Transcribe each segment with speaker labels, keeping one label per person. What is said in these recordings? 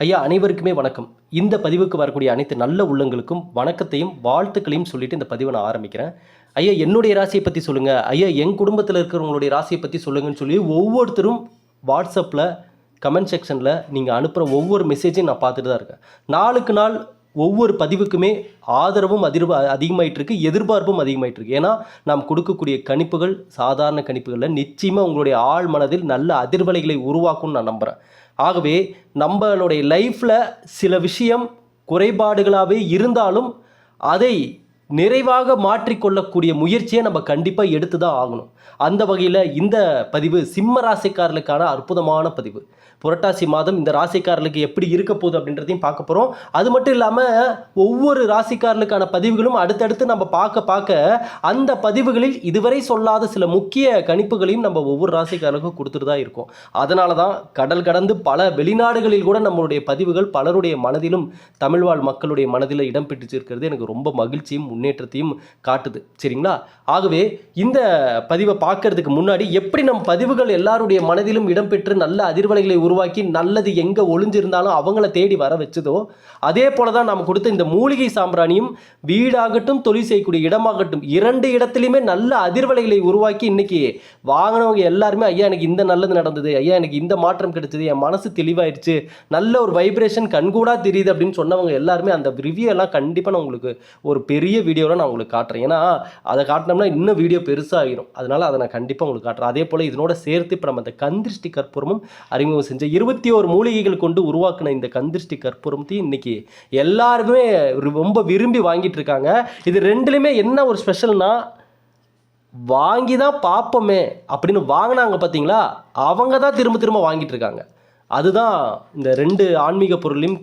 Speaker 1: ஐயா அனைவருக்குமே வணக்கம். இந்த பதிவுக்கு வரக்கூடிய அனைத்து நல்ல உள்ளங்களுக்கும் வணக்கத்தையும் வாழ்த்துக்களையும் சொல்லிட்டு இந்த பதிவை நான் ஆரம்பிக்கிறேன். ஐயா என்னுடைய ராசியை பற்றி சொல்லுங்கள் ஐயா என் குடும்பத்தில் இருக்கிறவங்களுடைய ராசியை பற்றி சொல்லுங்கன்னு சொல்லி ஒவ்வொருத்தரும் வாட்ஸ்அப்பில் கமெண்ட் செக்ஷனில் நீங்கள் அனுப்புகிற ஒவ்வொரு மெசேஜையும் நான் பார்த்துட்டு தான் இருக்கேன். நாளுக்கு நாள் ஒவ்வொரு பதிவுக்குமே ஆதரவும் அதிர்வா அதிகமாகிட்டுருக்கு எதிர்பார்ப்பும் அதிகமாகிட்டுருக்கு ஏன்னா நாம் கொடுக்கக்கூடிய கணிப்புகள் சாதாரண கணிப்புகளில் நிச்சயமாக உங்களுடைய ஆழ் மனதில் நல்ல அதிர்வலைகளை உருவாக்கும்னு நான் நம்புகிறேன் ஆகவே நம்மளுடைய லைஃப்பில் சில விஷயம் குறைபாடுகளாகவே இருந்தாலும் அதை நிறைவாக மாற்றிக்கொள்ளக்கூடிய முயற்சியை நம்ம கண்டிப்பாக எடுத்து தான் ஆகணும். அந்த வகையில் இந்த பதிவு சிம்ம ராசிக்காரர்களுக்கான அற்புதமான பதிவு. புரட்டாசி மாதம் இந்த ராசிக்காரர்களுக்கு எப்படி இருக்க போகுது அப்படின்றதையும் பார்க்க போகிறோம் அது மட்டும் இல்லாமல் ஒவ்வொரு ராசிக்காரர்களுக்கான பதிவுகளும் அடுத்தடுத்து நம்ம பார்க்க பார்க்க அந்த பதிவுகளில் இதுவரை சொல்லாத சில முக்கிய கணிப்புகளையும் நம்ம ஒவ்வொரு ராசிக்காரர்களுக்கும் கொடுத்துட்டு தான் இருக்கோம். அதனால தான் கடல் கடந்து பல வெளிநாடுகளில் கூட நம்மளுடைய பதிவுகள் பலருடைய மனதிலும் தமிழ் வாழ் மக்களுடைய மனதில் இடம் பெற்றுச்சிருக்கிறது எனக்கு ரொம்ப மகிழ்ச்சியும் முன்னேற்றத்தையும் காட்டுது. சரிங்களா? ஆகவே இந்த பதிவை பார்க்கறதுக்கு முன்னாடி எப்படி நம் பதிவுகள் எல்லாருடைய மனதிலும் இடம்பெற்று நல்ல அதிர்வலைகளை உருவாக்கி நல்லது எங்கே ஒளிஞ்சிருந்தாலும் அவங்கள தேடி வர வச்சதோ அதே போல தான் நாம் கொடுத்த இந்த மூலிகை சாம்பிராணியும் வீடாகட்டும் தொழில் செய்யக்கூடிய இடமாகட்டும் இரண்டு இடத்துலையுமே நல்ல அதிர்வலைகளை உருவாக்கி இன்னைக்கு வாங்கினவங்க எல்லாருமே ஐயா எனக்கு இந்த நல்லது நடந்தது ஐயா எனக்கு இந்த மாற்றம் கிடைச்சது என் மனசு தெளிவாயிடுச்சு நல்ல ஒரு வைப்ரேஷன் கண்கூடாக தெரியுது அப்படின்னு சொன்னவங்க எல்லாருமே அந்த ரிவ்யூ எல்லாம் கண்டிப்பாக நான் உங்களுக்கு ஒரு பெரிய வீடியோவில் நான் உங்களுக்கு காட்டுறேன். ஏன்னா அதை காட்டினோம்னா இன்னும் வீடியோ பெருசாகிடும் அதனால் அதை நான் கண்டிப்பாக உங்களுக்கு காட்டுறேன். அதே போல் இதனோட சேர்த்து இப்போ நம்ம அந்த கந்திருஷ்டி கற்பூரமும் அறிமுகம் செஞ்ச இருபத்தி ஓரு மூலிகைகள் கொண்டு உருவாக்கின இந்த கந்திருஷ்டி கற்பூரத்தையும் இன்னைக்கு எல்லாருமே ரொம்ப விரும்பி வாங்கிட்டு இருக்காங்க. இது ரெண்டுலேயுமே என்ன ஒரு ஸ்பெஷல்னா வாங்கி தான் பார்ப்போமே அப்படின்னு வாங்கினாங்க பார்த்தீங்களா அவங்க தான் திரும்ப திரும்ப வாங்கிட்டு இருக்காங்க. அதுதான் இந்த ரெண்டு ஆன்மீக பொருளையும்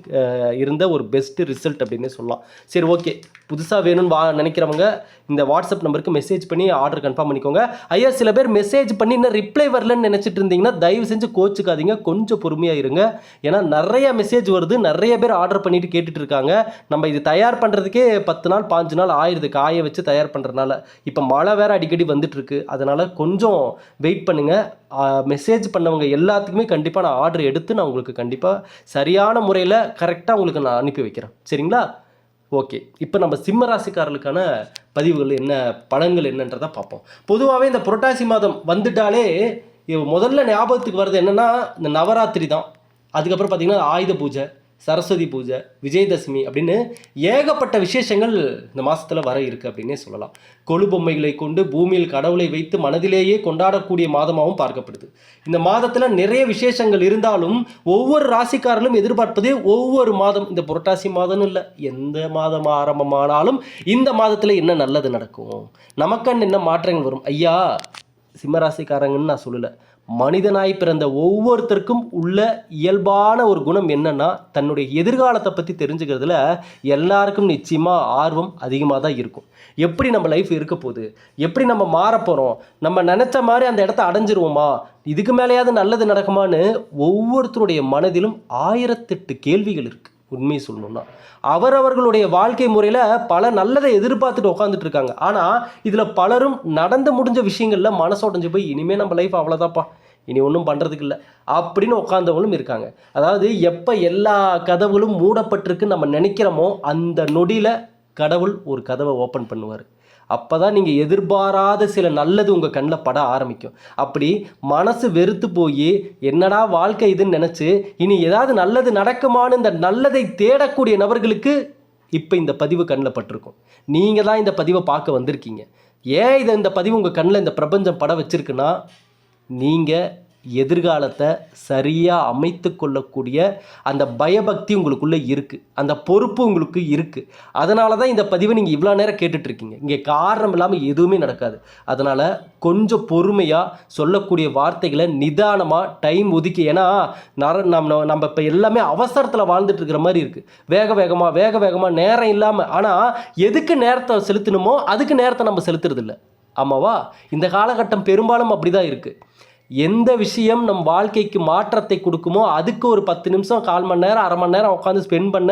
Speaker 1: இருந்த ஒரு பெஸ்ட்டு ரிசல்ட் அப்படின்னு சொல்லலாம். சரி ஓகே புதுசாக வேணும்னு வா நினைக்கிறவங்க இந்த வாட்ஸ்அப் நம்பருக்கு மெசேஜ் பண்ணி ஆர்டர் கன்ஃபார்ம் பண்ணிக்கோங்க. ஐயா சில பேர் மெசேஜ் பண்ணி இன்னும் ரிப்ளை வரலன்னு நினச்சிட்டு இருந்தீங்கன்னா தயவு செஞ்சு கோச்சுக்காதீங்க. கொஞ்சம் பொறுமையாக இருங்க. ஏன்னா நிறைய மெசேஜ் வருது. நிறைய பேர் ஆர்டர் பண்ணிட்டு கேட்டுட்டு இருக்காங்க. நம்ம இது தயார் பண்ணுறதுக்கே பத்து நாள் பாஞ்சு நாள் ஆயிடுது காய வச்சு தயார் பண்ணுறதுனால இப்போ மழை வேறு அடிக்கடி வந்துட்டுருக்கு அதனால் கொஞ்சம் வெயிட் பண்ணுங்கள் மெசேஜ் பண்ணவங்க எல்லாத்துக்குமே கண்டிப்பாக நான் ஆர்டர் எடுத்து நான் உங்களுக்கு கண்டிப்பாக சரியான முறையில் கரெக்டாக உங்களுக்கு நான் அனுப்பி வைக்கிறேன். சரிங்களா? ஓகே இப்போ நம்ம சிம்ம ராசிக்காரர்களுக்கான பதிவுகள் என்ன பலன்கள் என்னன்றதை பார்ப்போம். பொதுவாகவே இந்த புரட்டாசி மாதம் வந்துட்டாலே முதல்ல ஞாபகத்துக்கு வர்றது என்னென்னா இந்த நவராத்திரி தான். அதுக்கப்புறம் பார்த்திங்கன்னா ஆயுத பூஜை. சரஸ்வதி பூஜை விஜயதசமி அப்படின்னு ஏகப்பட்ட விசேஷங்கள் இந்த மாதத்தில் வர இருக்குது அப்படின்னே சொல்லலாம். கொழு பொம்மைகளை கொண்டு பூமியில் கடவுளை வைத்து மனதிலேயே கொண்டாடக்கூடிய மாதமாகவும் பார்க்கப்படுது. இந்த மாதத்தில் நிறைய விசேஷங்கள் இருந்தாலும் ஒவ்வொரு ராசிக்காரர்களும் எதிர்பார்ப்பதே ஒவ்வொரு மாதம். இந்த புரட்டாசி மாதம்னு இல்லை எந்த மாதம் ஆரம்பமானாலும் இந்த மாதத்தில் என்ன நல்லது நடக்கும்? நமக்கன் என்ன மாற்றங்கள் வரும்? ஐயா சிம்மராசிக்காரங்கன்னு நான் சொல்லலை. மனிதனாய் பிறந்த ஒவ்வொருத்தருக்கும் உள்ள இயல்பான ஒரு குணம் என்னன்னா தன்னுடைய எதிர்காலத்தை பற்றி தெரிஞ்சுக்கிறதுல எல்லாருக்கும் நிச்சயமாக ஆர்வம் அதிகமாக தான் இருக்கும். எப்படி நம்ம லைஃப் இருக்க போகுது? எப்படி நம்ம மாறப்போகிறோம் நம்ம நினச்ச மாதிரி அந்த இடத்த அடைஞ்சிருவோமா? இதுக்கு மேலேயாவது நல்லது நடக்குமான்னு ஒவ்வொருத்தருடைய மனதிலும் ஆயிரத்தெட்டு கேள்விகள் இருக்குது உண்மையை சொல்லணும்னா. அவரவர்களுடைய வாழ்க்கை முறையில் பல நல்லதை எதிர்பார்த்துட்டு உட்காந்துட்டு இருக்காங்க. ஆனால் இதில் பலரும் நடந்து முடிஞ்ச விஷயங்களில் மனசு போய் இனிமேல் நம்ம லைஃப் அவ்வளோதாப்பா இனி ஒன்றும் பண்ணுறதுக்கு இல்லை. அப்படின்னு உட்காந்தவங்களும் இருக்காங்க. அதாவது எப்போ எல்லா கதவுகளும் மூடப்பட்டிருக்கு நம்ம நினைக்கிறோமோ அந்த நொடியில் கடவுள் ஒரு கதவை ஓப்பன் பண்ணுவார். அப்போ தான் நீங்கள் எதிர்பாராத சில நல்லது உங்கள் கண்ணில் பட ஆரம்பிக்கும். அப்படி மனசு வெறுத்து போய் என்னடா வாழ்க்கை இதுன்னு நினச்சி இனி ஏதாவது நல்லது நடக்குமான்னு இந்த நல்லதை தேடக்கூடிய நபர்களுக்கு இப்போ இந்த பதிவு கண்ணில் பட்டிருக்கும். நீங்கள் தான் இந்த பதிவை பார்க்க வந்திருக்கீங்க. ஏன் இதை இந்த பதிவு உங்கள் கண்ணில் இந்த பிரபஞ்சம் பட வச்சுருக்குன்னா நீங்கள் எதிர்காலத்தை சரியாக அமைத்து கொள்ளக்கூடிய அந்த பயபக்தி உங்களுக்குள்ளே இருக்குது அந்த பொறுப்பு உங்களுக்கு இருக்குது அதனால தான் இந்த பதிவை நீங்கள் இவ்வளோ நேரம் கேட்டுட்ருக்கீங்க. இங்கே காரணம் இல்லாமல் எதுவுமே நடக்காது. அதனால் கொஞ்சம் பொறுமையாக சொல்லக்கூடிய வார்த்தைகளை நிதானமாக டைம் ஒதுக்கி ஏன்னா நர நம்ம நம்ம இப்போ எல்லாமே அவசரத்தில் வாழ்ந்துட்டு இருக்கிற மாதிரி இருக்குது வேக வேகமாக வேக வேகமாக நேரம் இல்லாமல் ஆனால் எதுக்கு நேரத்தை செலுத்தணுமோ அதுக்கு நேரத்தை நம்ம செலுத்துறதில்ல. ஆமாவா? இந்த காலகட்டம் பெரும்பாலும் அப்படி தான் இருக்குது எந்த விஷயம் நம் வாழ்க்கைக்கு மாற்றத்தை கொடுக்குமோ அதுக்கு ஒரு பத்து நிமிஷம் கால் மணி நேரம் அரை மணி நேரம் உட்காந்து ஸ்பெண்ட் பண்ண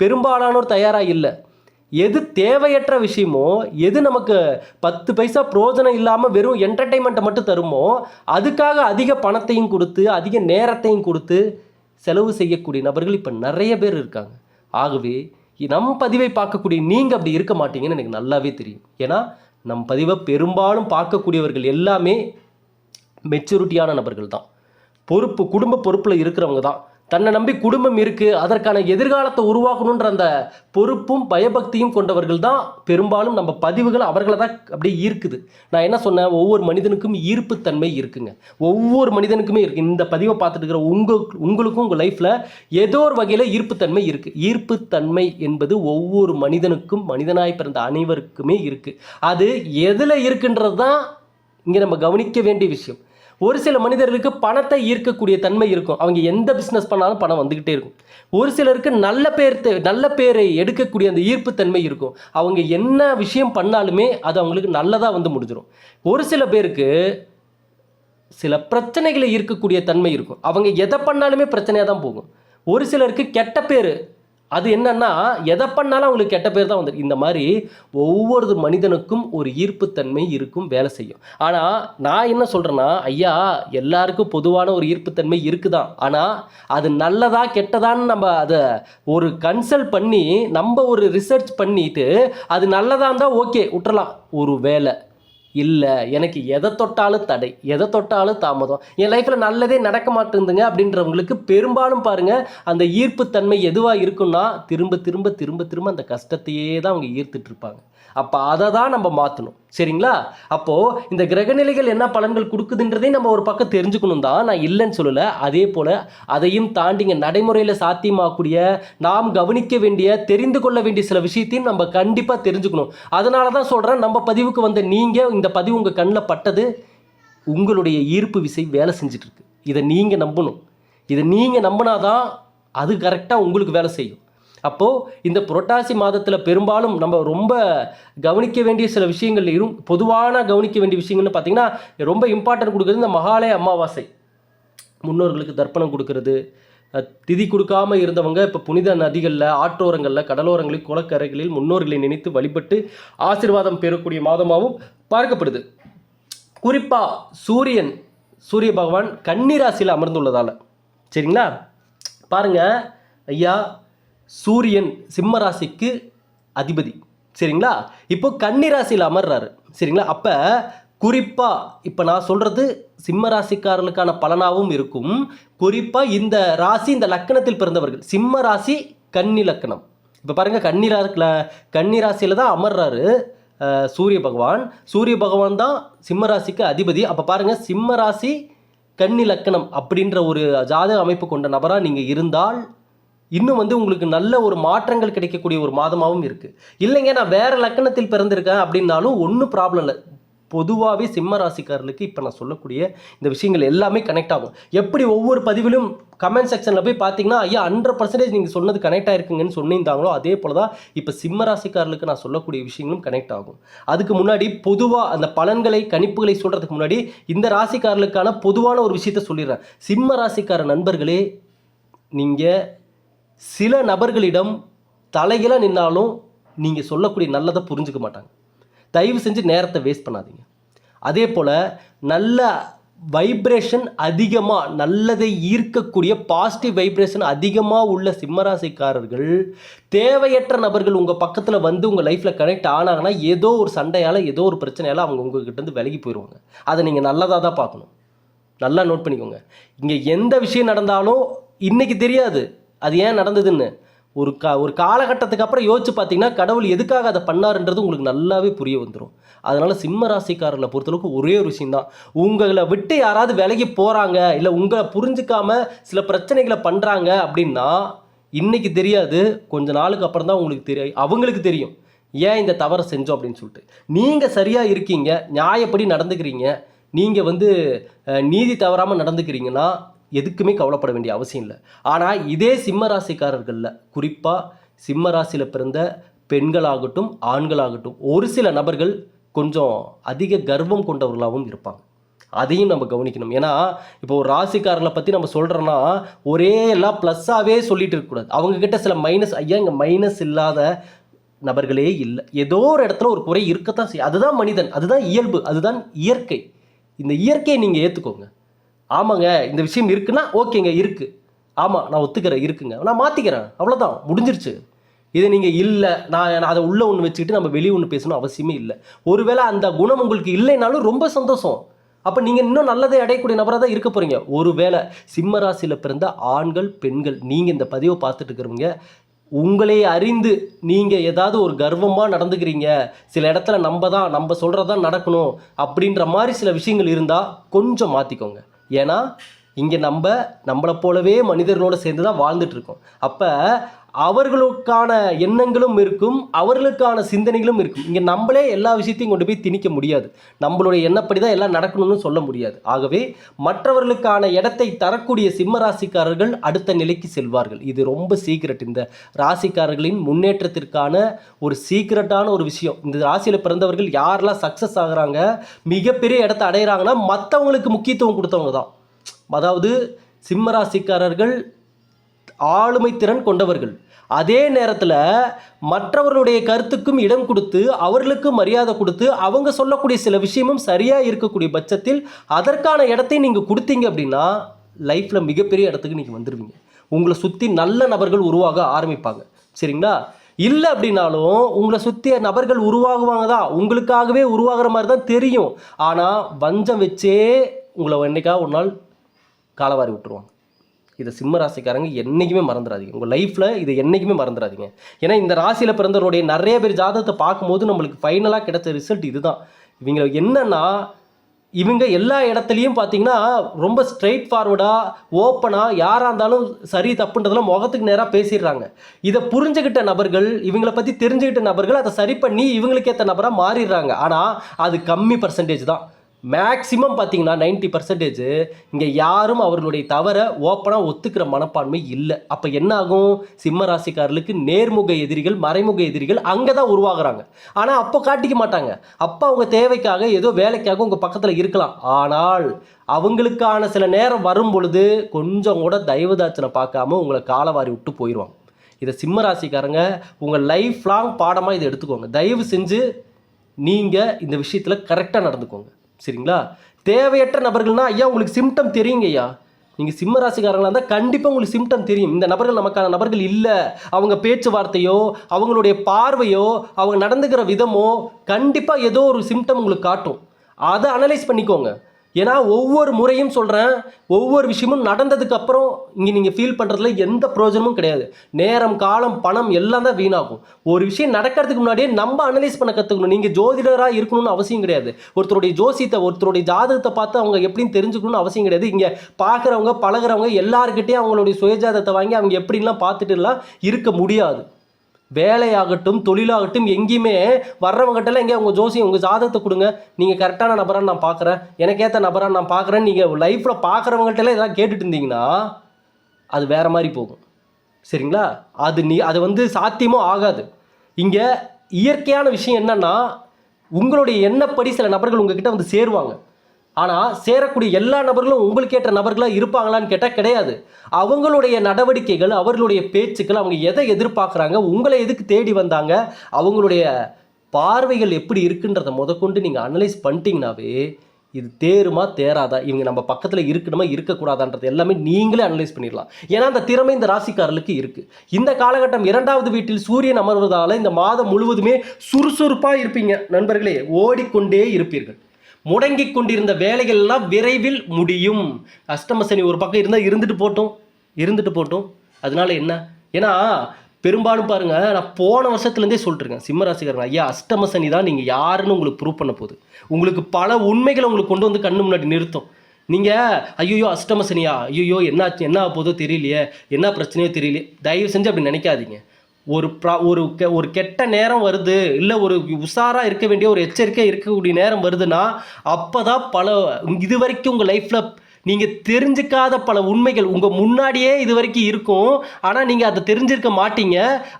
Speaker 1: பெரும்பாலானோர் தயாராக இல்லை. எது தேவையற்ற விஷயமோ எது நமக்கு பத்து பைசா பிரோஜனம் இல்லாமல் வெறும் என்டர்டெயின்மெண்ட்டை மட்டும் தருமோ அதுக்காக அதிக பணத்தையும் கொடுத்து அதிக நேரத்தையும் கொடுத்து செலவு செய்யக்கூடிய நபர்கள் இப்போ நிறைய பேர் இருக்காங்க. ஆகவே நம் பதிவை பார்க்கக்கூடிய நீங்கள் அப்படி இருக்க மாட்டீங்கன்னு எனக்கு நல்லாவே தெரியும். ஏன்னா நம் பதிவை பெரும்பாலும் பார்க்கக்கூடியவர்கள் எல்லாமே மெச்சூரிட்டியான நபர்கள் தான். பொறுப்பு குடும்ப பொறுப்பில் இருக்கிறவங்க தான். தன்னை நம்பி குடும்பம் இருக்குது அதற்கான எதிர்காலத்தை உருவாக்கணுன்ற அந்த பொறுப்பும் பயபக்தியும் கொண்டவர்கள் தான் பெரும்பாலும் நம்ம பதிவுகள் அவர்களை தான் அப்படியே ஈர்க்குது. நான் என்ன சொன்னேன்? ஒவ்வொரு மனிதனுக்கும் ஈர்ப்புத்தன்மை இருக்குங்க. ஒவ்வொரு மனிதனுக்குமே இருக்குது இந்த பதிவை பார்த்துட்டு இருக்கிற உங்கள் உங்களுக்கும் உங்கள் லைஃப்பில் ஏதோ ஒரு வகையில் ஈர்ப்புத்தன்மை இருக்குது ஈர்ப்புத்தன்மை என்பது ஒவ்வொரு மனிதனுக்கும் மனிதனாய் பிறந்த அனைவருக்குமே இருக்குது அது எதில் இருக்குன்றது தான் இங்கே நம்ம கவனிக்க வேண்டிய விஷயம். ஒரு சில மனிதர்களுக்கு பணத்தை ஈர்க்கக்கூடிய தன்மை இருக்கும். அவங்க எந்த பிஸ்னஸ் பண்ணாலும் பணம் வந்துக்கிட்டே இருக்கும். ஒரு சிலருக்கு நல்ல பேர் நல்ல பேரை எடுக்கக்கூடிய அந்த ஈர்ப்பு தன்மை இருக்கும். அவங்க என்ன விஷயம் பண்ணாலுமே அது அவங்களுக்கு நல்லதாக வந்து முடிஞ்சிடும் ஒரு சில பேருக்கு சில பிரச்சனைகளை ஈர்க்கக்கூடிய தன்மை இருக்கும். அவங்க எதை பண்ணாலுமே பிரச்சனையாக தான் போகும். ஒரு சிலருக்கு கெட்ட பேர் அது என்னன்னா எதை பண்ணாலும் அவங்களுக்கு கெட்ட பேர் தான் வந்து இந்த மாதிரி ஒவ்வொரு மனிதனுக்கும் ஒரு ஈர்ப்புத்தன்மை இருக்கும் வேலை செய்யும். ஆனால் நான் என்ன சொல்கிறேன்னா ஐயா எல்லாருக்கும் பொதுவான ஒரு ஈர்ப்புத்தன்மை இருக்குதான். ஆனால் அது நல்லதா கெட்டதான்னு நம்ம அதை ஒரு கன்சல்ட் பண்ணி நம்ம ஒரு ரிசர்ச் பண்ணிட்டு அது நல்லதா இருந்தால் ஓகே விட்டுறலாம். ஒரு வேலை இல்லை எனக்கு எதை தொட்டாலும் தடை எதை தொட்டாலும் தாமதம். என் லைஃப்பில் நல்லதே நடக்க மாட்டேங்குதுங்க அப்படின்றவங்களுக்கு பெரும்பாலும் பாருங்கள் அந்த ஈர்ப்புத்தன்மை எதுவாக இருக்குன்னா திரும்ப திரும்ப திரும்ப திரும்ப அந்த கஷ்டத்தையே தான் அவங்க ஈர்த்துட்ருப்பாங்க அப்போ அதை தான் நம்ம மாற்றணும் சரிங்களா? அப்போது இந்த கிரகநிலைகள் என்ன பலன்கள் கொடுக்குதுன்றதையும் நம்ம ஒரு பக்கம் தெரிஞ்சுக்கணும் தான். நான் இல்லைன்னு சொல்லலை. அதே போல் அதையும் தாண்டிங்க நடைமுறையில் சாத்தியமாகக்கூடிய நாம் கவனிக்க வேண்டிய தெரிந்து கொள்ள வேண்டிய சில விஷயத்தையும் நம்ம கண்டிப்பாக தெரிஞ்சுக்கணும். அதனால தான் சொல்கிறேன் நம்ம பதிவுக்கு வந்த நீங்கள் இந்த பதிவு உங்கள் கண்ணில் பட்டது உங்களுடைய ஈர்ப்பு விசை வேலை செஞ்சிட்ருக்கு இதை நீங்கள் நம்பணும். இதை நீங்கள் நம்பினாதான் அது கரெக்டாக உங்களுக்கு வேலை செய்யும். அப்போது இந்த புரட்டாசி மாதத்தில் பெரும்பாலும் நம்ம ரொம்ப கவனிக்க வேண்டிய சில விஷயங்கள் இரும். பொதுவான கவனிக்க வேண்டிய விஷயங்கள்னு பார்த்திங்கன்னா ரொம்ப இம்பார்ட்டன்ட் கொடுக்குறது இந்த மகாலய அமாவாசை. முன்னோர்களுக்கு தர்ப்பணம் கொடுக்கறது. திதி கொடுக்காம இருந்தவங்க இப்போ புனித நதிகளில் ஆற்றோரங்களில் கடலோரங்களில் குளக்கரைகளில் முன்னோர்களை நினைத்து வழிபட்டு ஆசீர்வாதம் பெறக்கூடிய மாதமாகவும் பார்க்கப்படுது. குறிப்பாக சூரியன் சூரிய பகவான் கன்னிராசியில் அமர்ந்துள்ளதால். சரிங்களா? பாருங்க ஐயா சூரியன் சிம்ம ராசிக்கு அதிபதி. சரிங்களா? இப்போ கன்னிராசியில் அமர்றாரு. சரிங்களா? அப்போ குறிப்பாக இப்போ நான் சொல்கிறது சிம்ம ராசிக்காரர்களுக்கான பலனாகவும் இருக்கும். குறிப்பாக இந்த ராசி இந்த லக்கணத்தில் பிறந்தவர்கள். சிம்ம ராசி கன்னி லக்கணம். இப்போ பாருங்கள் கன்னிரா ராசியில் கன்னி ராசியில் தான் அமர்றாரு சூரிய பகவான். சூரிய பகவான் தான் சிம்ம ராசிக்கு அதிபதி. அப்போ பாருங்கள் சிம்ம ராசி கன்னி லக்கணம் அப்படின்ற ஒரு ஜாதக அமைப்பு கொண்ட நபராக நீங்கள் இருந்தால் இன்னும் வந்து உங்களுக்கு நல்ல ஒரு மாற்றங்கள் கிடைக்கக்கூடிய ஒரு மாதமாகவும் இருக்குது இல்லைங்க நான் வேறு லக்கணத்தில் பிறந்திருக்கேன் அப்படின்னாலும் ஒன்றும் ப்ராப்ளம் இல்லை. பொதுவாகவே சிம்ம ராசிக்காரர்களுக்கு இப்போ நான் சொல்லக்கூடிய இந்த விஷயங்கள் எல்லாமே கனெக்ட் ஆகும். எப்படி ஒவ்வொரு பதிவிலும் கமெண்ட் செக்ஷனில் போய் பார்த்தீங்கன்னா ஐயா ஹண்ட்ரட் பர்சன்டேஜ் நீங்கள் சொன்னது கனெக்ட் ஆயிருக்குங்கன்னு சொன்னிருந்தாங்களோ அதே போல தான் இப்போ சிம்ம ராசிக்காரர்களுக்கு நான் சொல்லக்கூடிய விஷயங்களும் கனெக்ட் ஆகும். அதுக்கு முன்னாடி பொதுவாக அந்த பலன்களை கணிப்புகளை சொல்கிறதுக்கு முன்னாடி இந்த ராசிக்காரர்களுக்கான பொதுவான ஒரு விஷயத்த சொல்லிடுறேன். சிம்ம ராசிக்கார நண்பர்களே நீங்கள் சில நபர்களிடம் தலையில நின்னாலும் நீங்கள் சொல்லக்கூடிய நல்லதை புரிஞ்சுக்க மாட்டாங்க. தயவு செஞ்சு நேரத்தை வேஸ்ட் பண்ணாதீங்க. அதே போல் நல்ல வைப்ரேஷன் அதிகமாக நல்லதை ஈர்க்கக்கூடிய பாசிட்டிவ் வைப்ரேஷன் அதிகமாக உள்ள சிம்மராசிக்காரர்கள் தேவையற்ற நபர்கள் உங்கள் பக்கத்தில் வந்து உங்கள் லைஃப்பில் கனெக்ட் ஆனாங்கன்னா ஏதோ ஒரு சண்டையால் ஏதோ ஒரு பிரச்சனையால் அவங்க உங்ககிட்டருந்து விலகி போயிடுவாங்க அதை நீங்கள் நல்லதாக தான் பார்க்கணும். நல்லா நோட் பண்ணிக்கோங்க. இங்கே எந்த விஷயம் நடந்தாலும் இன்றைக்கி தெரியாது. அது ஏன் நடந்ததுன்னு? ஒரு கா ஒரு காலகட்டத்துக்கு அப்புறம் யோசிச்சு பார்த்தீங்கன்னா கடவுள் எதுக்காக அதை பண்ணாருன்றது உங்களுக்கு நல்லாவே புரிய வந்துடும் அதனால் சிம்ம ராசிக்காரர்களை பொறுத்தளவுக்கு ஒரே ஒரு விஷயந்தான் உங்களை விட்டு யாராவது விலகி போகிறாங்க இல்லை உங்களை புரிஞ்சுக்காம சில பிரச்சனைகளை பண்ணுறாங்க அப்படின்னா இன்றைக்கி தெரியாது. கொஞ்ச நாளுக்கு அப்புறம் தான் உங்களுக்கு தெரிய அவங்களுக்கு தெரியும். ஏன் இந்த தவறை செஞ்சோம் அப்படின்னு சொல்லிட்டு. நீங்கள் சரியாக இருக்கீங்க நியாயப்படி நடந்துக்கிறீங்க. நீங்கள் வந்து நீதி தவறாமல் நடந்துக்கிறீங்கன்னா எதுக்குமே கவலைப்பட வேண்டிய அவசியம் இல்லை. ஆனால் இதே சிம்ம ராசிக்காரர்களில் குறிப்பாக சிம்ம ராசியில் பிறந்த பெண்களாகட்டும் ஆண்களாகட்டும் ஒரு சில நபர்கள் கொஞ்சம் அதிக கர்வம் கொண்டவர்களாகவும் இருப்பாங்க. அதையும் நம்ம கவனிக்கணும். ஏன்னா இப்போ ஒரு ராசிக்காரர்களை பற்றி நம்ம சொல்கிறோன்னா ஒரே எல்லாம் ப்ளஸ்ஸாகவே சொல்லிட்டு இருக்கக்கூடாது அவங்கக்கிட்ட சில மைனஸ் ஐயா இங்கே மைனஸ் இல்லாத நபர்களே இல்லை. ஏதோ ஒரு இடத்துல ஒரு குறை இருக்கத்தான் செய்யும். அதுதான் மனிதன் அதுதான் இயல்பு அதுதான் இயற்கை. இந்த இயற்கையை நீங்கள் ஏற்றுக்கோங்க ஆமாங்க இந்த விஷயம் இருக்குன்னா ஓகேங்க இருக்குது ஆமாம் நான் ஒத்துக்கிறேன் இருக்குங்க. நான் மாற்றிக்கிறேன் அவ்வளோதான் முடிஞ்சிருச்சு. இதை நீங்கள் இல்லை நான் அதை உள்ளே ஒன்று வச்சுக்கிட்டு நம்ம வெளியே ஒன்று பேசணும் அவசியமே இல்லை. ஒருவேளை அந்த குணம் உங்களுக்கு இல்லைனாலும் ரொம்ப சந்தோஷம். அப்போ நீங்கள் இன்னும் நல்லதை அடையக்கூடிய நபராக தான் இருக்க போகிறீங்க ஒருவேளை சிம்ம ராசியில் பிறந்த ஆண்கள் பெண்கள் நீங்கள் இந்த பதிவை பார்த்துட்டு இருக்கிறவங்க உங்களை அறிந்து நீங்கள் ஏதாவது ஒரு கர்வமாக நடந்துக்கிறீங்க. சில இடத்துல நம்ம தான் நம்ம சொல்கிறதான் நடக்கணும் அப்படின்ற மாதிரி சில விஷயங்கள் இருந்தால் கொஞ்சம் மாற்றிக்கோங்க ஏன்னா இங்கே நம்ம நம்மளை போலவே மனிதர்களோடு சேர்ந்து தான் வாழ்ந்துட்டுருக்கோம் அப்போ அவர்களுக்கான எண்ணங்களும் இருக்கும் அவர்களுக்கான சிந்தனைகளும் இருக்கும். இங்கே நம்மளே எல்லா விஷயத்தையும் கொண்டு போய் திணிக்க முடியாது. நம்மளுடைய எண்ணப்படி தான் எல்லாம் நடக்கணும்னு சொல்ல முடியாது. ஆகவே மற்றவர்களுக்கான இடத்தை தரக்கூடிய சிம்ம ராசிக்காரர்கள் அடுத்த நிலைக்கு செல்வார்கள். இது ரொம்ப சீக்கிரட் இந்த ராசிக்காரர்களின் முன்னேற்றத்திற்கான ஒரு சீக்கிரட்டான ஒரு விஷயம். இந்த ராசியில் பிறந்தவர்கள் யாரெல்லாம் சக்ஸஸ் ஆகிறாங்க மிகப்பெரிய இடத்த அடையிறாங்கன்னா மற்றவங்களுக்கு முக்கியத்துவம் கொடுத்தவங்க தான் அதாவது சிம்ம ராசிக்காரர்கள் ஆளுமை திறன் கொண்டவர்கள். அதே நேரத்தில் மற்றவர்களுடைய கருத்துக்கும் இடம் கொடுத்து அவர்களுக்கு மரியாதை கொடுத்து அவங்க சொல்லக்கூடிய சில விஷயமும் சரியாக இருக்கக்கூடிய பட்சத்தில் அதற்கான இடத்தை நீங்கள் கொடுத்தீங்க அப்படின்னா லைஃப்பில் மிகப்பெரிய இடத்துக்கு நீங்கள் வந்துடுவீங்க உங்களை சுற்றி நல்ல நபர்கள் உருவாக ஆரம்பிப்பாங்க. சரிங்களா? இல்லை அப்படின்னாலும் உங்களை சுற்றிய நபர்கள் உருவாகுவாங்க தான் உங்களுக்காகவே உருவாகிற மாதிரி தான் தெரியும். ஆனால் வஞ்சம் வச்சே உங்களை என்னைக்கா ஒரு நாள் காலவாரி விட்டுருவாங்க. இதை சிம்ம ராசிக்காரங்க என்றைக்குமே மறந்துடாதீங்க. உங்கள் லைஃப்பில் இதை என்றைக்குமே மறந்துடாதீங்க. ஏன்னா இந்த ராசியில் பிறந்தவருடைய நிறைய பேர் ஜாதகத்தை பார்க்கும்போது நம்மளுக்கு ஃபைனலாக கிடைச்ச ரிசல்ட் இதுதான். இவங்க என்னன்னா இவங்க எல்லா இடத்துலையும் பார்த்தீங்கன்னா ரொம்ப ஸ்ட்ரெயிட் ஃபார்வர்டாக ஓப்பனாக யாராக இருந்தாலும் சரி தப்புன்றதெல்லாம் முகத்துக்கு நேராக பேசிடுறாங்க. இதை புரிஞ்சுக்கிட்ட நபர்கள் இவங்களை பற்றி தெரிஞ்சுக்கிட்ட நபர்கள் அதை சரி பண்ணி இவங்களுக்கு ஏற்ற நபராக மாறிடுறாங்க. ஆனால் அது கம்மி பர்சன்டேஜ் தான். மேக்ஸிமம் பார்த்தீங்கன்னா நைன்ட்டி பர்சன்டேஜ் இங்கே யாரும் அவர்களுடைய தவறை ஓப்பனாக ஒத்துக்கிற மனப்பான்மை இல்லை. அப்போ என்ன ஆகும் சிம்ம ராசிக்காரர்களுக்கு நேர்முக எதிரிகள் மறைமுக எதிரிகள் அங்கே தான் உருவாகிறாங்க. ஆனால் அப்போ காட்டிக்க மாட்டாங்க. அப்போ அவங்க தேவைக்காக ஏதோ வேலைக்காக உங்கள் பக்கத்தில் இருக்கலாம். ஆனால் அவங்களுக்கான சில நேரம் வரும் பொழுது கொஞ்சம் கூட தயவுதாச்சனை பார்க்காம உங்களை காலவாரி விட்டு போயிடுவாங்க. இதை சிம்ம ராசிக்காரங்க உங்கள் லைஃப் லாங் பாடமாக இதை எடுத்துக்கோங்க. தயவு செஞ்சு நீங்கள் இந்த விஷயத்தில் கரெக்டாக நடந்துக்கோங்க. சரிங்களா? தேவையற்ற நபர்கள்னா ஐயா உங்களுக்கு சிம்டம் தெரியுங்க ஐயா. நீங்கள் சிம்ம ராசிக்காரங்களாக இருந்தால் கண்டிப்பாக உங்களுக்கு சிம்டம் தெரியும். இந்த நபர்கள் நமக்கான நபர்கள் இல்லை. அவங்க பேச்சுவார்த்தையோ அவங்களுடைய பார்வையோ அவங்க நடந்துக்கிற விதமோ கண்டிப்பாக ஏதோ ஒரு சிம்டம் உங்களுக்கு காட்டும். அதை அனலைஸ் பண்ணிக்கோங்க. ஏன்னா ஒவ்வொரு முறையும் சொல்கிறேன் ஒவ்வொரு விஷயமும் நடந்ததுக்கு அப்புறம் இங்கே நீங்கள் ஃபீல் பண்ணுறதுல எந்த பிரயோஜனமும் கிடையாது. நேரம் காலம் பணம் எல்லாம் தான் வீணாகும். ஒரு விஷயம் நடக்கிறதுக்கு முன்னாடியே நம்ம அனலைஸ் பண்ண கற்றுக்கணும் நீங்கள் ஜோதிடராக இருக்கணும்னு அவசியம் கிடையாது. ஒருத்தருடைய ஜோசியத்தை ஒருத்தருடைய ஜாதகத்தை பார்த்து அவங்க எப்படின்னு தெரிஞ்சுக்கணும்னு அவசியம் கிடையாது. இங்கே பார்க்குறவங்க பழகுறவங்க எல்லாருக்கிட்டேயும் அவங்களுடைய சுயஜாதத்தை வாங்கி அவங்க எப்படிலாம் பார்த்துட்டுலாம் இருக்க முடியாது. வேலையாகட்டும் தொழிலாகட்டும் எங்கேயுமே வர்றவங்ககிட்டலாம் எங்கே உங்கள் ஜோசியம் உங்கள் ஜாதகத்தை கொடுங்க. நீங்கள் கரெக்டான நபராக நான் பார்க்குறேன். எனக்கு ஏற்ற நபராக நான் பார்க்குறேன் நீங்கள் லைஃப்பில் பார்க்குறவங்கள்ட்டலாம் இதெல்லாம் கேட்டுட்டு இருந்தீங்கன்னா அது வேறு மாதிரி போகும். சரிங்களா? அது நீ அது வந்து சாத்தியமும் ஆகாது. இங்கே இயற்கையான விஷயம் என்னென்னா உங்களுடைய எண்ணப்படி சில நபர்கள் உங்ககிட்ட வந்து சேருவாங்க. ஆனால் சேரக்கூடிய எல்லா நபர்களும் உங்களுக்கு ஏற்ற நபர்களாக இருப்பாங்களான்னு கேட்டால் கிடையாது. அவங்களுடைய நடவடிக்கைகள் அவர்களுடைய பேச்சுக்கள் அவங்க எதை எதிர்பார்க்குறாங்க உங்களை எதுக்கு தேடி வந்தாங்க அவங்களுடைய பார்வைகள் எப்படி இருக்குன்றதை முதற்கொண்டு நீங்கள் அனலைஸ் பண்ணிட்டீங்கனாவே இது தேருமா தேராதா? இவங்க நம்ம பக்கத்தில் இருக்கணுமா இருக்கக்கூடாதான்றது எல்லாமே நீங்களே அனலைஸ் பண்ணிடலாம். ஏன்னா அந்த திறமை இந்த ராசிக்காரர்களுக்கு இருக்குது இந்த காலகட்டம் இரண்டாவது வீட்டில் சூரியன் அமர்வதால் இந்த மாதம் முழுவதுமே சுறுசுறுப்பாக இருப்பீங்க. நண்பர்களே ஓடிக்கொண்டே இருப்பீர்கள். முடங்கி கொண்டிருந்த வேலைகள் எல்லாம் விரைவில் முடியும். அஷ்டம சனி ஒரு பக்கம் இருந்தால் இருந்துட்டு போட்டும். இருந்துட்டு போட்டும். அதனால என்ன? ஏன்னா பெரும்பாலும் பாருங்க நான் போன வருஷத்துலேருந்தே சொல்லிட்டுருக்கேன் சிம்மராசிக்காரங்க ஐயா அஷ்டம சனி தான் நீங்கள் யாருன்னு உங்களுக்கு ப்ரூவ் பண்ண போகுது. உங்களுக்கு பல உண்மைகளை உங்களுக்கு கொண்டு வந்து கண்ணு முன்னாடி நிறுத்தும். நீங்கள் ஐயோ அஷ்டம சனியா? ஐயோ என்ன என்ன போதோ தெரியலையே என்ன பிரச்சனையோ தெரியலையே தயவு செஞ்சு அப்படி நினைக்காதீங்க. ஒரு ப்ரா ஒரு கெ ஒரு கெட்ட நேரம் வருது இல்லை ஒரு உஷாராக இருக்க வேண்டிய ஒரு எச்சரிக்கை இருக்கக்கூடிய நேரம் வருதுன்னா அப்போ தான் பல இது வரைக்கும் உங்கள் லைஃப்பில் நீங்கள் தெரிஞ்சுக்காத பல உண்மைகள் உங்கள் முன்னாடியே இது வரைக்கும் இருக்கும். ஆனால் நீங்கள் அதை தெரிஞ்சிருக்க மாட்டீங்க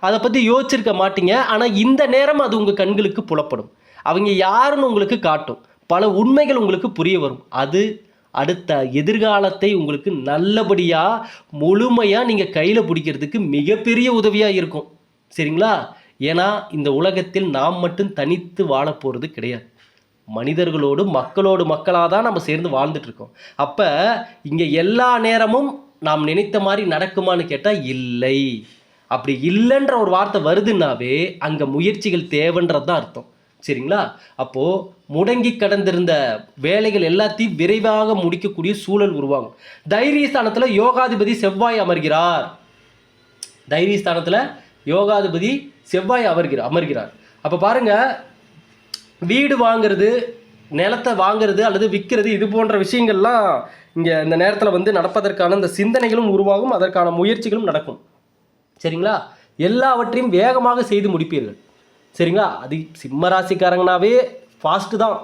Speaker 1: அதை பற்றி யோசிச்சிருக்க மாட்டீங்க. ஆனால் இந்த நேரம் அது உங்கள் கண்களுக்கு புலப்படும். அவங்க யாருன்னு உங்களுக்கு காட்டும். பல உண்மைகள் உங்களுக்கு புரிய வரும். அது அடுத்த எதிர்காலத்தை உங்களுக்கு நல்லபடியாக முழுமையாக நீங்கள் கையில் பிடிக்கிறதுக்கு மிகப்பெரிய உதவியாக இருக்கும். சரிங்களா? ஏன்னா இந்த உலகத்தில் நாம் மட்டும் தனித்து வாழ போகிறது கிடையாது. மனிதர்களோடு மக்களோடு மக்களாக தான் நம்ம சேர்ந்து வாழ்ந்துட்டுருக்கோம் அப்போ இங்கே எல்லா நேரமும் நாம் நினைத்த மாதிரி நடக்குமான்னு கேட்டால் இல்லை. அப்படி இல்லைன்ற ஒரு வார்த்தை வருதுன்னாவே அங்கே முயற்சிகள் தேவைன்றது தான் அர்த்தம். சரிங்களா? அப்போது முடங்கி கடந்திருந்த வேலைகள் எல்லாத்தையும் விரைவாக முடிக்கக்கூடிய சூழல் உருவாகும். தைரியஸ்தானத்தில் யோகாதிபதி செவ்வாய் அமர்கிறார். தைரியஸ்தானத்தில் யோகாதிபதி செவ்வாய் அமர்கிறார் அமர்கிறார். அப்போ பாருங்க வீடு வாங்கிறது நிலத்தை வாங்குறது அல்லது விற்கிறது இது போன்ற விஷயங்கள்லாம் இங்கே இந்த நேரத்தில் வந்து நடப்பதற்கான இந்த சிந்தனைகளும் உருவாகும் அதற்கான முயற்சிகளும் நடக்கும். சரிங்களா? எல்லாவற்றையும் வேகமாக செய்து முடிப்பீர்கள். சரிங்களா? அது சிம்ம ராசிக்காரங்கனாவே ஃபாஸ்ட்டு தான்.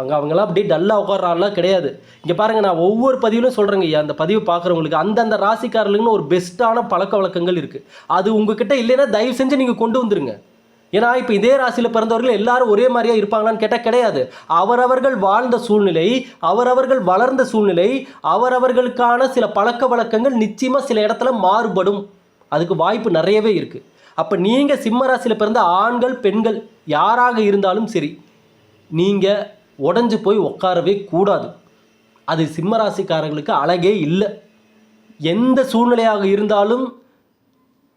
Speaker 1: அங்கே அவங்கெல்லாம் அப்படியே டல்லாக உட்கார்றாலாம் கிடையாது. இங்கே பாருங்கள் நான் ஒவ்வொரு பதிவிலும் சொல்கிறேங்க ஐயா அந்த பதிவு பார்க்குறவங்களுக்கு. அந்தந்த ராசிக்காரர்களுக்குன்னு ஒரு பெஸ்ட்டான பழக்க வழக்கங்கள் இருக்குது அது உங்ககிட்ட இல்லைன்னா தயவு செஞ்சு நீங்கள் கொண்டு வந்துருங்க. ஏன்னா இப்போ இதே ராசியில் பிறந்தவர்கள் எல்லாரும் ஒரே மாதிரியா இருப்பாங்களான்னு கேட்டால் கிடையாது. அவரவர்கள் வாழ்ந்த சூழ்நிலை அவரவர்கள் வளர்ந்த சூழ்நிலை அவரவர்களுக்கான சில பழக்க வழக்கங்கள் நிச்சயமாக சில இடத்துல மாறுபடும். அதுக்கு வாய்ப்பு நிறையவே இருக்குது அப்போ நீங்கள் சிம்மராசியில் பிறந்த ஆண்கள் பெண்கள் யாராக இருந்தாலும் சரி நீங்கள் உடஞ்சு போய் உட்காரவே கூடாது. அது சிம்மராசிக்காரங்களுக்கு அழகே இல்லை. எந்த சூழ்நிலையாக இருந்தாலும்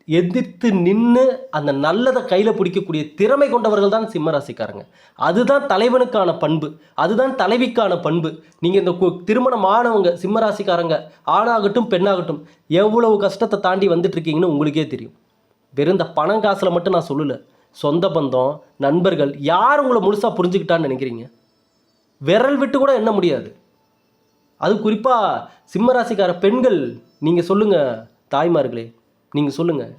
Speaker 1: எதிர்த்து நின்று அந்த நல்லதை கையில் பிடிக்கக்கூடிய திறமை கொண்டவர்கள் தான் சிம்மராசிக்காரங்க. அதுதான் தலைவனுக்கான பண்பு. அதுதான் தலைவிக்கான பண்பு. நீங்கள் இந்த கு- திருமணம் ஆனவங்க சிம்மராசிக்காரங்க ஆணாகட்டும் பெண்ணாகட்டும் எவ்வளவு கஷ்டத்தை தாண்டி வந்துட்டுருக்கீங்கன்னு உங்களுக்கே தெரியும். வெறும் இந்த பணம் காசில் மட்டும் நான் சொல்லலை. சொந்த பந்தம் நண்பர்கள் யார் உங்களை முழுசாக புரிஞ்சுக்கிட்டான்னு நினைக்கிறீங்க? விரல் விட்டு கூட எண்ண முடியாது. அது குறிப்பாக சிம்மராசிக்கார பெண்கள் நீங்கள் சொல்லுங்கள் தாய்மார்களே நீங்கள் சொல்லுங்கள்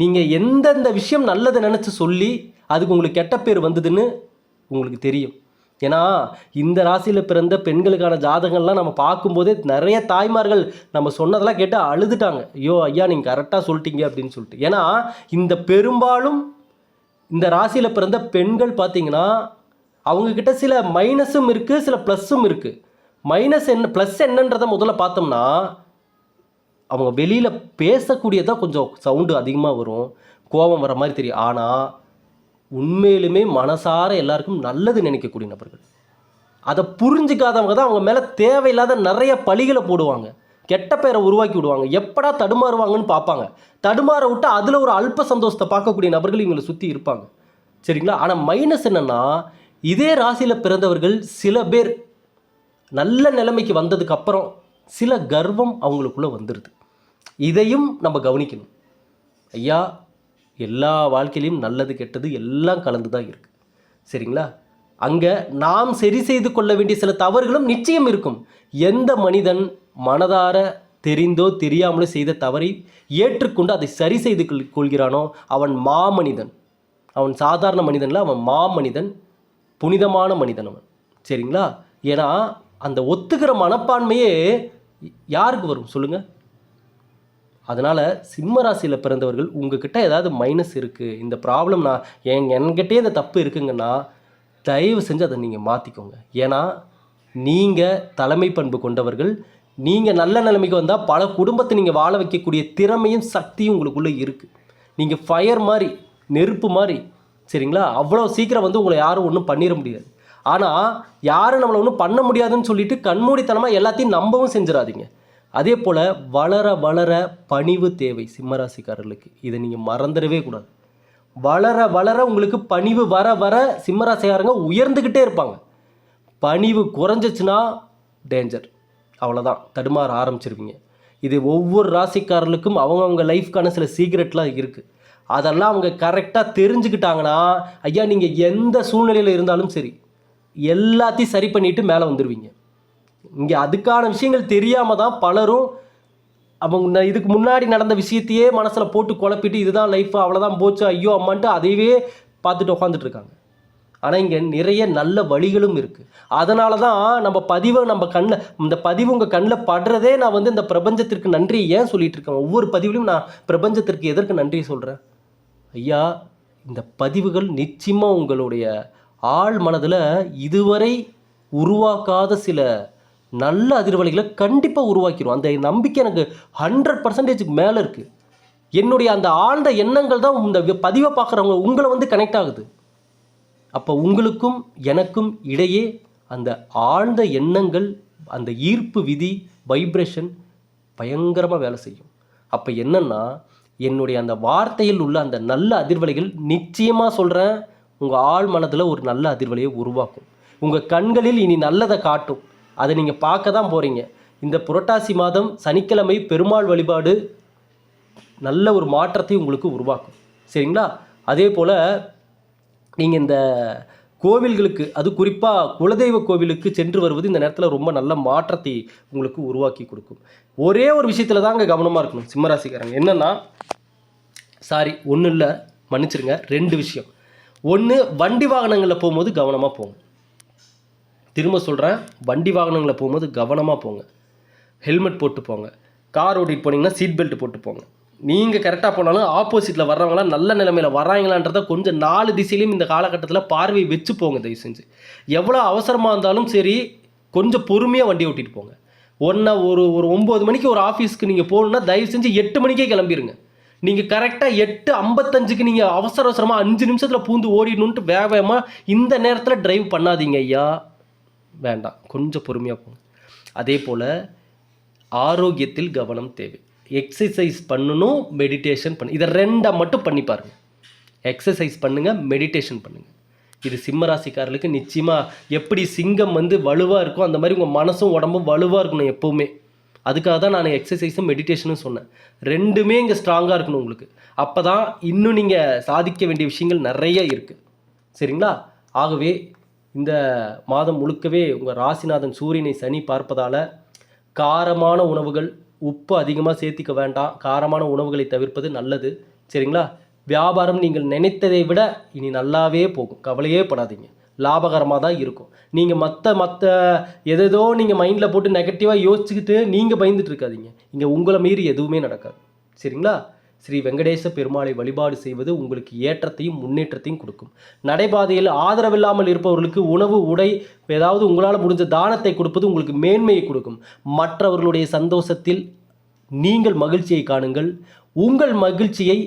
Speaker 1: நீங்கள் எந்தெந்த விஷயம் நல்லதை நினச்சி சொல்லி அதுக்கு உங்களுக்கு கெட்ட பேர் வந்ததுன்னு உங்களுக்கு தெரியும். ஏன்னா இந்த ராசியில் பிறந்த பெண்களுக்கான ஜாதகங்கள்லாம் நம்ம பார்க்கும்போதே நிறைய தாய்மார்கள் நம்ம சொன்னதெல்லாம் கேட்டு அழுதுட்டாங்க. ஐயோ ஐயா நீங்கள் கரெக்டாக சொல்லிட்டீங்க அப்படின்னு சொல்லிட்டு. ஏன்னா இந்த பெரும்பாலும் இந்த ராசியில் பிறந்த பெண்கள் பார்த்தீங்கன்னா அவங்கக்கிட்ட சில மைனஸும் இருக்குது சில ப்ளஸ்ஸும் இருக்குது மைனஸ் என்ன ப்ளஸ் என்னன்றதை முதல்ல பார்த்தோம்னா அவங்க வெளியில் பேசக்கூடியதான் கொஞ்சம் சவுண்டு அதிகமாக வரும். கோபம் வர மாதிரி தெரியும். ஆனால் உண்மையிலுமே மனசார எல்லாருக்கும் நல்லது நினைக்கக்கூடிய நபர்கள். அதை புரிஞ்சுக்காதவங்க தான் அவங்க மேலே தேவையில்லாத நிறைய பழிகளை போடுவாங்க. கெட்ட பேரை உருவாக்கி விடுவாங்க. எப்படா தடுமாறுவாங்கன்னு பார்ப்பாங்க. தடுமாற விட்டு அதில் ஒரு அல்ப சந்தோஷத்தை பார்க்கக்கூடிய நபர்கள் இவங்களை சுற்றி இருப்பாங்க. சரிங்களா? ஆனால் மைனஸ் என்னென்னா இதே ராசியில் பிறந்தவர்கள் சில பேர் நல்ல நிலைமைக்கு வந்ததுக்கு அப்புறம் சில கர்வம் அவங்களுக்குள்ளே வந்துடுது இதையும் நம்ம கவனிக்கணும். ஐயா எல்லா வாழ்க்கையிலையும் நல்லது கெட்டது எல்லாம் கலந்து தான் இருக்குது சரிங்களா? அங்கே நாம் சரி செய்து கொள்ள வேண்டிய சில தவறுகளும் நிச்சயம் இருக்கும். எந்த மனிதன் மனதார தெரிந்தோ தெரியாமலோ செய்த தவறை ஏற்றுக்கொண்டு அதை சரி செய்து கொள்- கொள்கிறானோ அவன் மாமனிதன். அவன் சாதாரண மனிதன்ல அவன் மாமனிதன் புனிதமான மனிதன் அவன். சரிங்களா? ஏன்னா அந்த ஒத்துக்கிற மனப்பான்மையே யாருக்கு வரும்? சொல்லுங்கள் அதனால் சிம்ம ராசியில் பிறந்தவர்கள் உங்ககிட்ட ஏதாவது மைனஸ் இருக்குது இந்த ப்ராப்ளம் நான் என் என்கிட்டே இந்த தப்பு இருக்குங்கன்னா தயவு செஞ்சு அதை நீங்கள் மாற்றிக்கோங்க ஏன்னா நீங்கள் தலைமை பண்பு கொண்டவர்கள். நீங்கள் நல்ல நிலைமைக்கு வந்தால் பல குடும்பத்தை நீங்கள் வாழ வைக்கக்கூடிய திறமையும் சக்தியும் உங்களுக்குள்ளே இருக்குது நீங்கள் ஃபயர் மாதிரி நெருப்பு மாதிரி சரிங்களா? அவ்வளோ சீக்கிரம் வந்து உங்களை யாரும் ஒன்றும் பண்ணிட முடியாது. ஆனால் யாரும் நம்மளை ஒன்றும் பண்ண முடியாதுன்னு சொல்லிட்டு கண்மூடித்தனமாக எல்லாத்தையும் நம்பவும் செஞ்சிடாதீங்க. அதே போல் வளர வளர பணிவு தேவை சிம்மராசிக்காரர்களுக்கு. இதை நீங்கள் மறந்துடவே கூடாது. வளர வளர உங்களுக்கு பணிவு வர வர சிம்மராசிக்காரங்க உயர்ந்துக்கிட்டே இருப்பாங்க. பணிவு குறைஞ்சிச்சுன்னா டேஞ்சர் அவ்வளோதான் தடுமாற ஆரம்பிச்சிருவீங்க. இது ஒவ்வொரு ராசிக்காரர்களுக்கும் அவங்கவுங்க லைஃப்க்கான சில சீக்ரெட்லாம் இருக்குது அதெல்லாம் அவங்க கரெக்டாக தெரிஞ்சுக்கிட்டாங்கன்னா ஐயா நீங்கள் எந்த சூழ்நிலையில் இருந்தாலும் சரி எல்லாத்தையும் சரி பண்ணிட்டு மேலே வந்துடுவீங்க இங்கே அதுக்கான விஷயங்கள் தெரியாமல் தான் பலரும் அவங்க இதுக்கு முன்னாடி நடந்த விஷயத்தையே மனசில் போட்டு குழப்பிட்டு இதுதான் லைஃப் அவ்வளோதான் போச்சு ஐயோ அம்மான்ட்டு அதையவே பார்த்துட்டு உட்காந்துட்டு இருக்காங்க. ஆனால் இங்கே நிறைய நல்ல வழிகளும் இருக்குது அதனால தான் நம்ம பதிவை நம்ம கண்ணில் இந்த பதிவு உங்கள் கண்ணில் படுறதே நான் வந்து இந்த பிரபஞ்சத்திற்கு நன்றி ஏன் சொல்லிகிட்டு இருக்கேன்? ஒவ்வொரு பதிவுலையும் நான் பிரபஞ்சத்திற்கு எதற்கு நன்றி சொல்கிறேன் ஐயா இந்த பதிவுகள் நிச்சயமாக உங்களுடைய ஆழ் மனதில் இதுவரை உருவாக்காத சில நல்ல அதிர்வலைகளை கண்டிப்பாக உருவாக்கிடும் அந்த நம்பிக்கை எனக்கு ஹண்ட்ரட் பர்சன்டேஜுக்கு மேலே இருக்குது என்னுடைய அந்த ஆழ்ந்த எண்ணங்கள் தான் இந்த பதிவை பார்க்குறவங்க உங்களை வந்து கனெக்ட் ஆகுது. அப்போ உங்களுக்கும் எனக்கும் இடையே அந்த ஆழ்ந்த எண்ணங்கள் அந்த ஈர்ப்பு விதி வைப்ரேஷன் பயங்கரமாக வேலை செய்யும். அப்போ என்னென்னா என்னுடைய அந்த வார்த்தையில் உள்ள அந்த நல்ல அதிர்வலைகள் நிச்சயமாக சொல்கிறேன் உங்கள் ஆழ் மனதில் ஒரு நல்ல அதிர்வலையை உருவாக்கும். உங்கள் கண்களில் இனி நல்லதை காட்டும். அதை நீங்கள் பார்க்க தான் போகிறீங்க இந்த புரட்டாசி மாதம் சனிக்கிழமை பெருமாள் வழிபாடு நல்ல ஒரு மாற்றத்தை உங்களுக்கு உருவாக்கும். சரிங்களா? அதே போல் நீங்கள் இந்த கோவில்களுக்கு அது குறிப்பாக குலதெய்வ கோவிலுக்கு சென்று வருவது இந்த நேரத்தில் ரொம்ப நல்ல மாற்றத்தை உங்களுக்கு உருவாக்கி கொடுக்கும். ஒரே ஒரு விஷயத்தில் தான் அங்கே கவனமாக இருக்கணும் சிம்மராசிக்காரங்க. என்னென்னா சாரி ஒன்றும் இல்லை மன்னிச்சிருங்க ரெண்டு விஷயம். ஒன்று வண்டி வாகனங்களில் போகும்போது கவனமாக போகும் திரும்ப சொல்கிறேன் வண்டி வாகனங்களில் போகும்போது கவனமாக போங்க. ஹெல்மெட் போட்டு போங்க. கார் ஓட்டிகிட்டு போனீங்கன்னா சீட் பெல்ட் போட்டு போங்க. நீங்கள் கரெக்டாக போனாலும் ஆப்போசிட்டில் வர்றவங்களாம் நல்ல நிலைமையில் வர்றாங்களான்றத கொஞ்சம் நாலு திசையிலையும் இந்த காலகட்டத்தில் பார்வை வச்சு போங்க தயவு செஞ்சு. எவ்வளோ அவசரமாக இருந்தாலும் சரி கொஞ்சம் பொறுமையாக வண்டி ஓட்டிட்டு போங்க. ஒன்றா ஒரு ஒரு ஒம்பது மணிக்கு ஒரு ஆஃபீஸ்க்கு நீங்கள் போகணுன்னா தயவு செஞ்சு எட்டு மணிக்கே கிளம்பிடுங்க நீங்கள் கரெக்டாக எட்டு ஐம்பத்தஞ்சுக்கு நீங்கள் அவசர அவசரமாக அஞ்சு நிமிஷத்தில் பூந்து ஓடிடணுன்ட்டு வேக வேகமாக இந்த நேரத்தில் ட்ரைவ் பண்ணாதீங்க ஐயா. வேண்டாம். கொஞ்சம் பொறுமையாக போங்க. அதே போல் ஆரோக்கியத்தில் கவனம் தேவை. எக்ஸசைஸ் பண்ணணும் மெடிடேஷன் பண்ணு இதை ரெண்டை மட்டும் பண்ணி பாருங்கள் எக்ஸசைஸ் பண்ணுங்கள் மெடிடேஷன் பண்ணுங்கள் இது சிம்மராசிக்காரர்களுக்கு நிச்சயமாக எப்படி சிங்கம் வந்து வலுவாக இருக்கும் அந்த மாதிரி உங்கள் மனசும் உடம்பும் வலுவாக இருக்கணும் எப்போவுமே. அதுக்காக தான் நான் எக்ஸசைஸும் மெடிடேஷனும் சொன்னேன். ரெண்டுமே இங்கே ஸ்ட்ராங்காக இருக்கணும் உங்களுக்கு. அப்போ தான் இன்னும் நீங்கள் சாதிக்க வேண்டிய விஷயங்கள் நிறைய இருக்குது சரிங்களா? ஆகவே இந்த மாதம் முழுக்கவே உங்கள் ராசிநாதன் சூரியனை சனி பார்ப்பதால் காரமான உணவுகள் உப்பு அதிகமாக சேர்த்திக்க வேண்டாம். காரமான உணவுகளை தவிர்ப்பது நல்லது. சரிங்களா? வியாபாரம் நீங்கள் நினைத்ததை விட இனி நல்லாவே போகும். கவலையே படாதீங்க. லாபகரமாக தான் இருக்கும். நீங்கள் மற்ற மற்ற எதேதோ நீங்கள் மைண்டில் போட்டு நெகட்டிவாக யோசிச்சுக்கிட்டு நீங்கள் பயந்துட்டு இருக்காதீங்க. இங்கே உங்களை மீறி எதுவுமே நடக்காது. சரிங்களா? ஸ்ரீ வெங்கடேச பெருமாளை வழிபாடு செய்வது உங்களுக்கு ஏற்றத்தையும் முன்னேற்றத்தையும் கொடுக்கும். நடைபாதையில் ஆதரவில்லாமல் இருப்பவர்களுக்கு உணவு உடை ஏதாவது உங்களால் முடிஞ்ச தானத்தை கொடுப்பது உங்களுக்கு மேன்மையை கொடுக்கும். மற்றவர்களுடைய சந்தோஷத்தில் நீங்கள் மகிழ்ச்சியை காணுங்கள். உங்கள் மகிழ்ச்சியை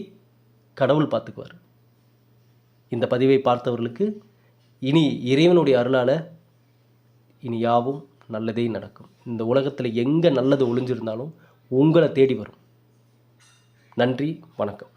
Speaker 1: கடவுள் பார்த்துக்குவார். இந்த பதிவை பார்த்தவர்களுக்கு இனி இறைவனுடைய அருளால் இனி யாவும் நல்லதே நடக்கும். இந்த உலகத்தில் எங்கே நல்லது ஒளிஞ்சிருந்தாலும் உங்களை தேடி வரும். நன்றி வணக்கம்.